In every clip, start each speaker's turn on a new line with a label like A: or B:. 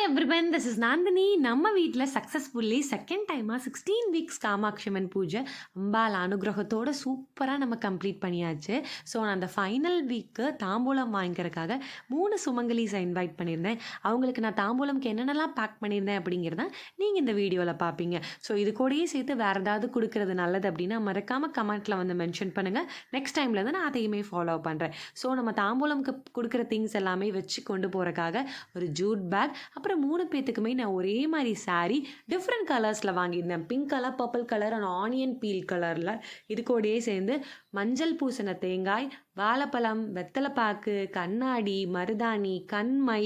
A: Everyone this is Nandini நம்ம வீட்டில் successfully second டைமாக சிக்ஸ்டீன் வீக்ஸ் காமாட்சிமன் பூஜை அம்பால் அனுகிரகத்தோட சூப்பராக நம்ம கம்ப்ளீட் பண்ணியாச்சு. ஸோ நான் அந்த ஃபைனல் வீக்கு தாம்பூலம் வாங்கிக்கிறதுக்காக மூணு சுமங்கலிஸை இன்வைட் பண்ணியிருந்தேன். அவங்களுக்கு நான் தாம்பூலம்க்கு என்னென்னலாம் பேக் பண்ணியிருந்தேன் அப்படிங்கிறத நீங்கள் இந்த வீடியோவில் பார்ப்பீங்க ஸோ இது கூடயே சேர்த்து வேறு ஏதாவது கொடுக்கறது நல்லது அப்படின்னா மறக்காமல் கமெண்ட்டில் வந்து மென்ஷன் பண்ணுங்கள் நெக்ஸ்ட் டைம்லேருந்து நான் அதையுமே ஃபாலோ பண்ணுறேன் ஸோ நம்ம தாம்பூலம்க்கு கொடுக்குற திங்ஸ் எல்லாமே வச்சு கொண்டு போகிறக்காக ஒரு ஜூட் பேக் அப்புறம் மூணு பேத்துக்குமே நான் ஒரே மாதிரி saree டிஃப்ரெண்ட் கலர்ஸில் வாங்கியிருந்தேன். Pink colour purple colour and onion peel கலரில் இது கூடயே சேர்ந்து மஞ்சள் பூசின தேங்காய் வாழைப்பழம் வெத்தலைப்பாக்கு கண்ணாடி மருதாணி கண்மை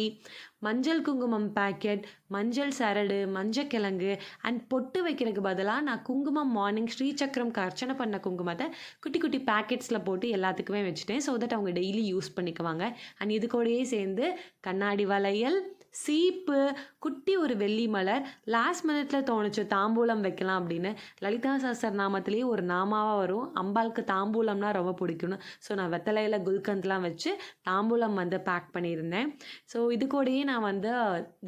A: மஞ்சள் குங்குமம் பேக்கெட் மஞ்சள் சரடு மஞ்சக்கிழங்கு அண்ட் பொட்டு வைக்கிறதுக்கு பதிலாக நான் குங்குமம் மார்னிங் ஸ்ரீசக்கரம் அர்ச்சனை பண்ண குங்குமத்தை குட்டி குட்டி பேக்கெட்ஸில் போட்டு எல்லாத்துக்குமே வச்சுட்டேன். ஸோ தட் அவங்க டெய்லி யூஸ் பண்ணிக்குவாங்க. அண்ட் இது கூடயே சேர்ந்து கண்ணாடி வளையல் சீப்பு குட்டி ஒரு வெள்ளி மலர் லாஸ்ட் மினிட்ல தோணுச்சு தாம்பூலம் வைக்கலாம் அப்படின்னு. லலிதா சாஸ்திர நாமத்திலேயே ஒரு நாமாவாக வரும். அம்பாளுக்கு தாம்பூலம்னா ரொம்ப பிடிக்கும்னு. ஸோ நான் வெத்தலையில் குல்கந்த்லாம் வச்சு தாம்பூலம் வந்து பேக் பண்ணியிருந்தேன். ஸோ இது கூடயே நான் வந்து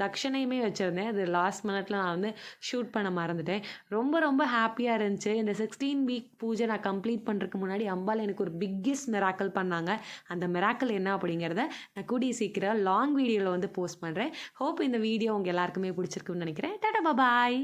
A: தக்ஷணையுமே வச்சுருந்தேன். அது லாஸ்ட் மினிட்ல நான் வந்து ஷூட் பண்ண மறந்துட்டேன். ரொம்ப ரொம்ப ஹாப்பியாக இருந்துச்சு. இந்த சிக்ஸ்டீன் வீக் பூஜை நான் கம்ப்ளீட் பண்ணுறதுக்கு முன்னாடி அம்பாள் எனக்கு ஒரு பிக்கெஸ்ட் மிராக்கல் பண்ணாங்க. அந்த மிராக்கல் என்ன அப்படிங்கிறத நான் கூடிய சீக்கிரம் லாங் வீடியோவில் வந்து போஸ்ட் பண்ணுறேன் ஹோப் இந்த இந்த வீடியோ உங்கள் எல்லாருக்குமே பிடிச்சிருக்குன்னு நினைக்கிறேன். டாடா பாய்